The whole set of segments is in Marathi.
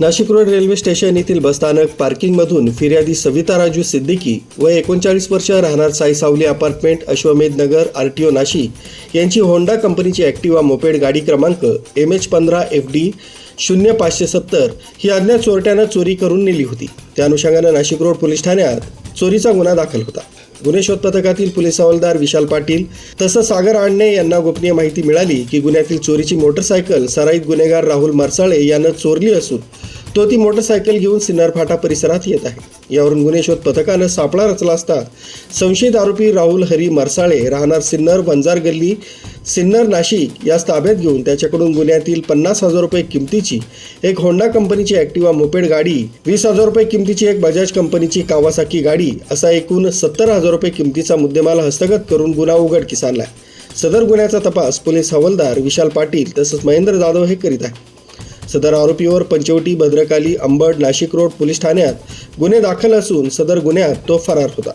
नाशिक रोड रेल्वे स्टेशन येथील बसस्थानक पार्किंगमधून फिर्यादी सविता राजू सिद्दीकी व एकोणचाळीस वर्ष राहणार Sai Sawali apartment Ashwamedh Nagar R T O Nashik यांची होंडा कंपनीची ॲक्टिवा मोपेड गाडी क्रमांक एम एच पंधरा एफ डी शून्य पाचशे सत्तर ही अज्ञात चोरट्यानं चोरी करून नेली होती. त्या अनुषंगानं नाशिक रोड पोलीस ठाण्यात चोरीचा गुन्हा दाखल होता. गुन्हे शोध पथकातील पोलीस हवालदार विशाल पाटील तसंच सागर आणणे यांना गोपनीय माहिती मिळाली की गुन्ह्यातील चोरीची मोटरसायकल सराईत गुन्हेगार राहुल मरसाळे यानं चोरली असून तो ती मोटरसायकल घेऊन सिन्नर फाटा परिसरात येत आहे. यावरून गुन्हे शोध पथकानं सापळा रचला असता संशयित आरोपी राहुल हरी मरसाळे राहणार सिन्नर वंजार गल्ली सिन्नर नाशिक यास ताब्यात घेऊन त्याच्याकडून गुन्ह्यातील पन्नास हजार रुपये किमतीची एक होंडा कंपनीची ॲक्टिवा मोपेड गाडी वीस हजार रुपये किमतीची एक बजाज कंपनीची कावासाकी गाडी असा एकूण सत्तर हजार रुपये किमतीचा मुद्देमाल हस्तगत करून गुन्हा उघडकीस आणलाय. सदर गुन्ह्याचा तपास पोलीस हवालदार विशाल पाटील तसंच महेंद्र जाधव हे करीत आहे सदर आरोपीवर पंचवटी भद्रकाली अंबड नाशिक रोड पोलीस ठाण्यात गुन्हे दाखल असून सदर गुन्ह्यात तो फरार होता.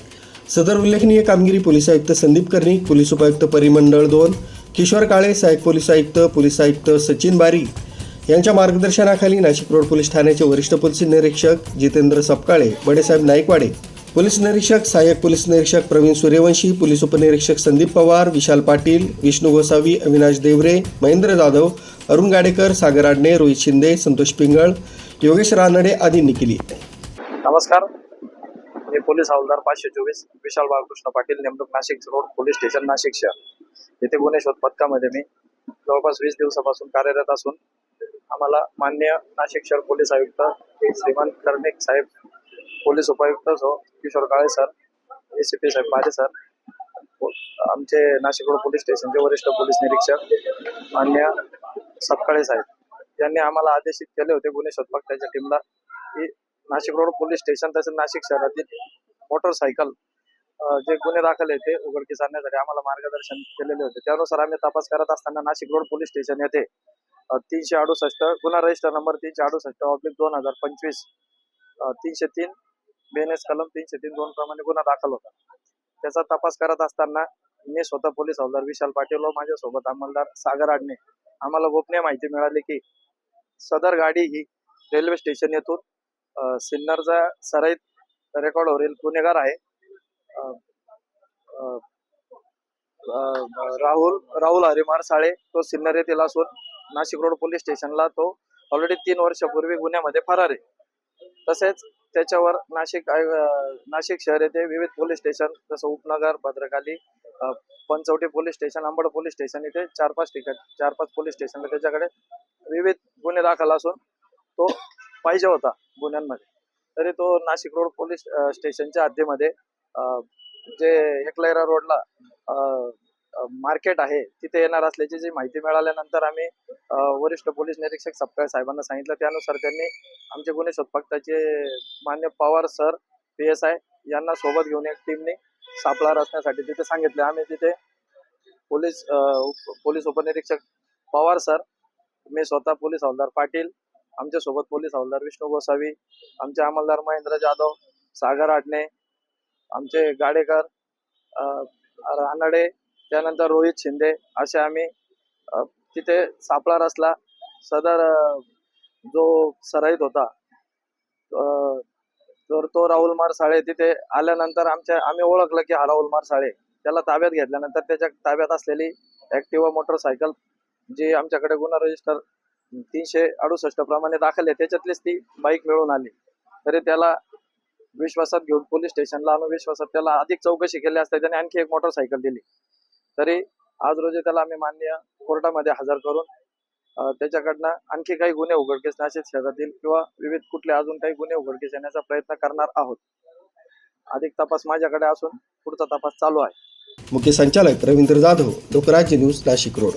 सदर उल्लेखनीय कामगिरी पोलीस आयुक्त संदीप कर्णिक पोलीस उपायुक्त परिमंडळ दोन किशोर काळे सहाय्यक पोलीस आयुक्त पोलीस आयुक्त सचिन बारी यांच्या मार्गदर्शनाखाली नाशिक रोड पोलीस ठाण्याचे वरिष्ठ पोलीस निरीक्षक जितेंद्र सपकाळे बडेसाहेब नाईकवाडे पोलीस निरीक्षक सहाय्यक पोलीस निरीक्षक प्रवीण सूर्यवंशी पोलीस उपनिरीक्षक संदीप पवार विशाल पाटील विष्णू गोसावी अविनाश देवरे महेंद्र जाधव अरुण गाडेकर सागर आडणे रोहित शिंदे संतोष पिंगळ योगेश रानडे आदींनी केली. नमस्कार. मी पोलीस हवालदार पाचशे चोवीस विशाल बाळकृष्ण पाटील नेमणूक Nashik road police station Nashik शहर. येथे गुन्हे शोध पथकामध्ये मी जवळपास वीस दिवसापासून कार्यरत असून आम्हाला मान्य नाशिक शहर पोलीस आयुक्त श्रीमान कर्णिक साहेब पोलीस उपायुक्त so Kishor Kale sir A C P Saheb Pare sir पो- आमचे नाशिक रोड पोलीस स्टेशनचे वरिष्ठ पोलीस निरीक्षक मान्य सपकाळे साहेब यांनी आम्हाला आदेशित केले होते गुन्हे शोधपाक त्याच्या टीमला की नाशिक रोड पोलीस स्टेशन तसेच नाशिक शहरातील मोटरसायकल जे गुन्हे दाखल आहे ते उघडकीस आणण्यासाठी आम्हाला मार्गदर्शन केलेले होते. त्यानुसार आम्ही तपास करत असताना नाशिक रोड पोलीस स्टेशन येथे तीनशे अडुसष्ट गुन्हा रजिस्टर नंबर तीनशे अडुसष्ट ऑब्लिक दोन हजार पंचवीस तीनशे तीन बेनेस कलम तीनशे तीन दोन प्रमाणे गुन्हा दाखल होता. त्याचा तपास करत असताना मी स्वतः पोलीस हवालदार विशाल पाटील व माझ्यासोबत अंमलदार सागर आडणे आम्हाला गोपनीय माहिती मिळाली की सदर गाडी ही रेल्वे स्टेशन येथून सिन्नरचा सराईत रेकॉर्डवरील गुन्हेगार आहे. अ, राहुल राहुल हरिमार साळे तो सिन्नर येथील असून नाशिक रोड पोलीस स्टेशनला तो ऑलरेडी तीन वर्षापूर्वी गुन्ह्यामध्ये फरार आहे. तसेच त्याच्यावर नाशिक नाशिक शहर येथे विविध पोलीस स्टेशन जसं Upnagar Bhadrakali Panchavati police station Ambad police station इथे चार पाच ठिकाण चार पाच पोलीस स्टेशनला त्याच्याकडे विविध गुन्हे दाखल असून तो पाहिजे होता गुन्ह्यांमध्ये. तरी तो नाशिक रोड पोलीस स्टेशनच्या हद्दीमध्ये जे एकलैरा रोडला मार्केट आहे तिथे येणार असल्याची जी माहिती मिळाल्यानंतर आम्ही वरिष्ठ पोलीस निरीक्षक सपकाळ साहेबांना सांगितलं. त्यानुसार त्यांनी आमचे गुन्हे शोधपक्ताचे मान्य Pawar sir P S I यांना सोबत घेऊन एक टीमने सापळा रचण्यासाठी तिथे सांगितले. आम्ही तिथे पोलीस पोलीस उपनिरीक्षक पवार सर मी स्वतः पोलीस हवालदार पाटील आमच्यासोबत पोलीस हवालदार विष्णू गोसावी आमचे अंमलदार महेंद्र जाधव सागर आटणे आमचे गाडेकर रानडे त्यानंतर रोहित शिंदे असे आम्ही तिथे सापळा रचला. सदर जो सराईत होता तर तो राहुल मारसाळे तिथे आल्यानंतर आमच्या आम्ही ओळखलं की हा राहुल मारसाळे. त्याला ताब्यात घेतल्यानंतर त्याच्या ताब्यात असलेली ॲक्टिवा मोटरसायकल जी आमच्याकडे गुन्हा रजिस्टर तीनशे अडुसष्ट प्रमाणे दाखल आहे त्याच्यातलीच ती बाईक मिळून आली. तरी त्याला विश्वासात घेऊन पोलीस स्टेशनला आणून विश्वासात त्याला अधिक चौकशी केली असता त्याने आणखी एक मोटरसायकल दिली. तरी आज रोजी त्याला आम्ही मान्य कोर्टामध्ये हजर करून त्याच्याकडनं आणखी काही गुन्हे उघडकीस नाशिक शहरातील किंवा विविध कुठले अजून काही गुन्हे उघडकीस येण्याचा प्रयत्न करणार आहोत. अधिक तपास माझ्याकडे असून पुढचा तपास चालू आहे. मुख्य संचालक रवींद्र जाधव लोकराज्य न्यूज नाशिक रोड.